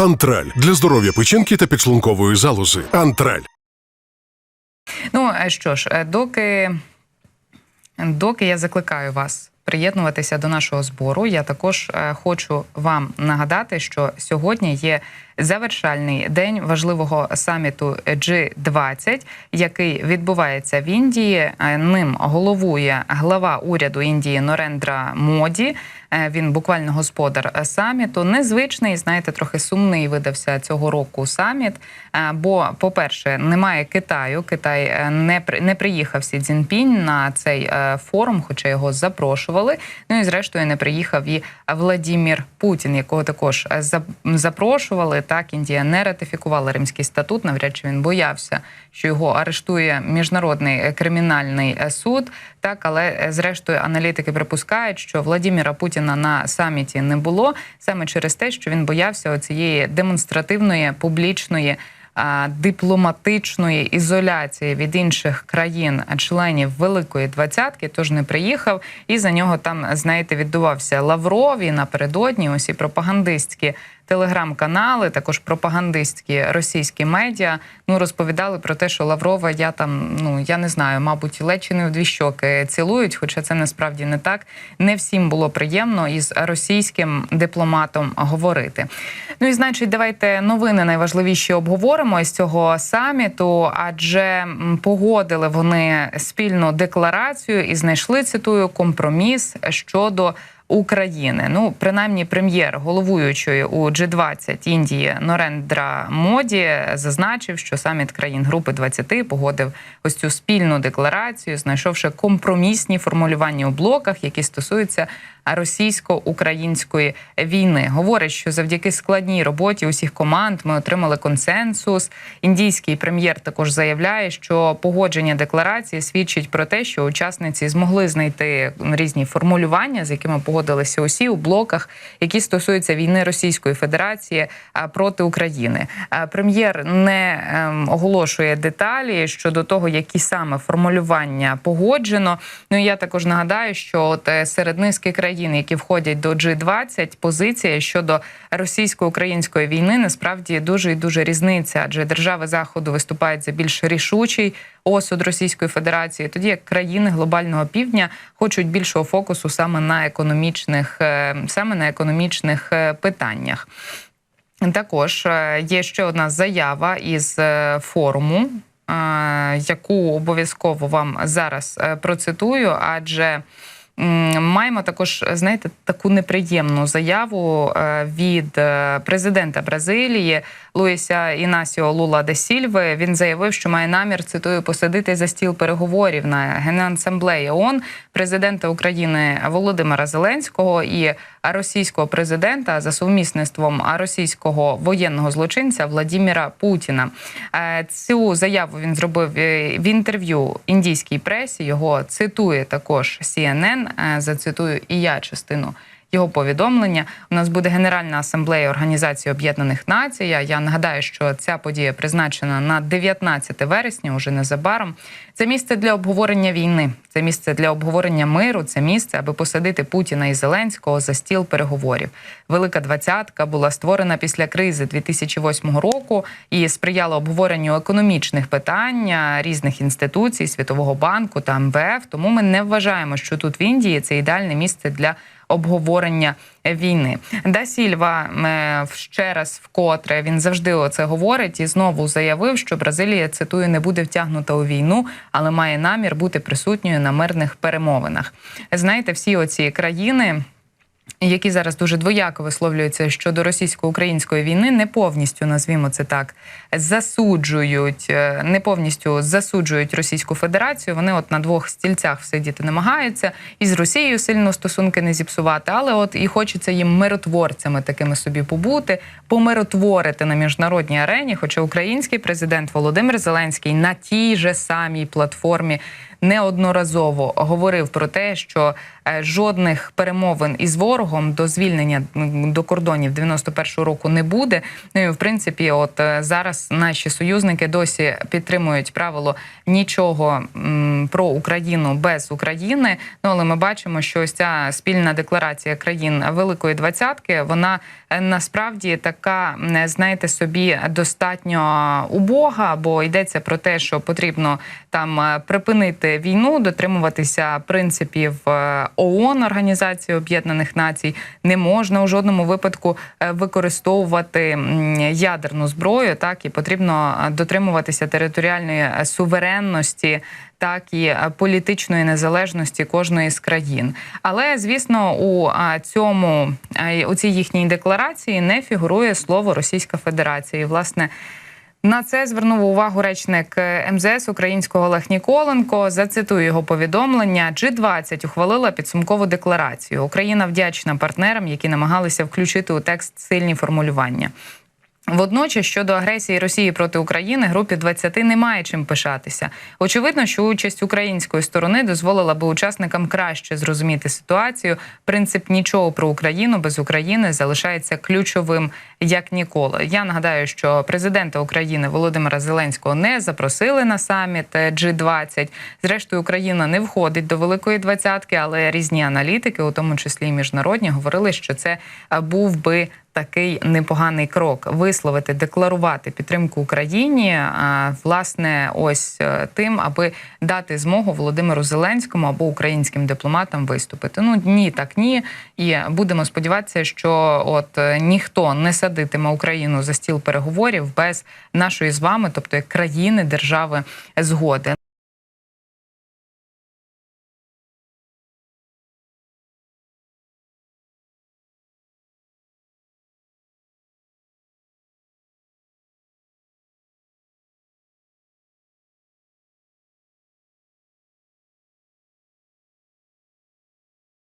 Антраль для здоров'я печінки та підшлункової залози. Антраль. Ну що ж, е, доки, доки я закликаю вас приєднуватися до нашого збору, я також е, хочу вам нагадати, що сьогодні є завершальний день важливого саміту G20, який відбувається в Індії. Е, Ним головує глава уряду Індії Норендра Моді. Е, Він буквально господар саміту. Незвичний, знаєте, трохи сумний видався цього року саміт. Бо, по-перше, немає Китаю. Китай не при- не приїхав Сі Цзіньпінь на цей форум, хоча його запрошували. Ну і зрештою не приїхав і Владімір Путін, якого також е, запрошували. Так, Індія не ратифікувала Римський статут. Навряд чи він боявся, що його арештує міжнародний е, кримінальний е, суд. Так, але зрештою аналітики припускають, що Владіміра Путіна на саміті не було саме через те, що він боявся оцієї демонстративної публічної. Дипломатичної ізоляції від інших країн-членів Великої двадцятки, тож не приїхав, і за нього там, знаєте, віддувався Лавров і напередодні Усі пропагандистські телеграм-канали, також пропагандистські російські медіа. Ну розповідали про те, що Лаврова я там, ну я не знаю, мабуть, не в дві щоки цілують, хоча це насправді не так. Не всім було приємно із російським дипломатом говорити. Ну і значить, давайте новини найважливіші обговоримо з цього саміту, адже погодили вони спільну декларацію і знайшли цитую компроміс щодо. України. Ну, принаймні, прем'єр головуючої у G20 Індії Норендра Моді зазначив, що саміт країн Групи 20 погодив ось цю спільну декларацію, знайшовши компромісні формулювання у блоках, які стосуються російсько-української війни. Говорить, що завдяки складній роботі усіх команд ми отримали консенсус. Індійський прем'єр також заявляє, що погодження декларації свідчить про те, що учасниці змогли знайти різні формулювання, з якими погодилися усі у блоках, які стосуються війни Російської Федерації проти України. Прем'єр не ем, оголошує деталі щодо того, які саме формулювання погоджено. Ну і я також нагадаю, що от е, серед низки країн, які входять до G20, позиція щодо російсько-української війни насправді дуже і дуже різниця, адже держави заходу виступають за більш рішучий осуд Російської Федерації, тоді як країни глобального півдня хочуть більшого фокусу саме на економічних, е, саме на економічних е, питаннях. Також е, є ще одна заява із форуму, яку обов'язково вам зараз процитую, адже маємо також, знаєте, таку неприємну заяву е, від е, президента Бразилії Луїся Інасіо Лула де Сільви. Він заявив, що має намір цитую посадити за стіл переговорів на генасамблеї ООН президента України Володимира Зеленського і російського президента за сумісництвом російського воєнного злочинця Владіміра Путіна. Е, Цю заяву він зробив в інтерв'ю індійській пресі. Його цитує також CNN. Е, Зацитую і я частину. Його повідомлення у нас буде Генеральна асамблея Організації Об'єднаних Націй. Я нагадаю, що ця подія призначена на 19 вересня, уже незабаром. Це місце для обговорення війни, це місце для обговорення миру, це місце, аби посадити Путіна і Зеленського за стіл переговорів. Велика двадцятка була створена після кризи 2008 року і сприяла обговоренню економічних питань різних інституцій, Світового банку та МВФ. Тому ми не вважаємо, що тут в Індії це ідеальне місце для обговорення війни. Да Сільва е, ще раз вкотре він завжди оце говорить і знову заявив, що Бразилія цитую не буде втягнута у війну, але має намір бути присутньою на мирних перемовинах. Знаєте, всі оці країни. Які зараз дуже двояко висловлюються щодо російсько-української війни, не повністю назвімо це так, засуджують, е, не повністю засуджують Російську Федерацію. Вони от на двох стільцях сидіти намагаються і з Росією сильно стосунки не зіпсувати, але от і хочеться їм миротворцями такими собі побути, помиротворити на міжнародній арені. Хоча український президент Володимир Зеленський на тій же самій платформі неодноразово говорив про те, що е, жодних перемовин із ворогом до звільнення до кордонів 91-го року не буде. Ну і в принципі, от е, зараз наші союзники досі підтримують правило нічого про Україну без України. Ну але ми бачимо, що ось ця спільна декларація країн Великої Двадцятки, вона е, насправді така, знаєте, собі достатньо убога, бо йдеться про те, що потрібно там е, війну, дотримуватися принципів е, ООН, Організації Об'єднаних Націй, не можна у жодному випадку е, використовувати ядерну зброю. Так і потрібно е, дотримуватися територіальної суверенності. Так і політичної незалежності кожної з країн, але звісно, у цьому у цій їхній декларації не фігурує слово Російська Федерація. І, власне, на це звернув увагу речник е, МЗС українського Олег Ніколенко. Зацитую його повідомлення. G20 ухвалила підсумкову декларацію. Україна вдячна партнерам, які намагалися включити у текст сильні формулювання. Водночас щодо агресії Росії проти України групі 20 немає чим пишатися. Очевидно, що участь української сторони дозволила би учасникам краще зрозуміти ситуацію. Принцип нічого про Україну без України залишається ключовим як ніколи. Я нагадаю, що президента України Володимира Зеленського не запросили на саміт е, G20. Зрештою, Україна не входить до Великої двадцятки, але різні аналітики, у тому числі і міжнародні, говорили, що це був би такий непоганий крок висловити, декларувати підтримку Україні, а, власне, ось е, тим, аби дати змогу Володимиру Зеленському або українським дипломатам виступити. Ну ні, так ні. І будемо сподіватися, що от е, ніхто не садитиме Україну за стіл переговорів без нашої з вами, тобто як країни держави згоди.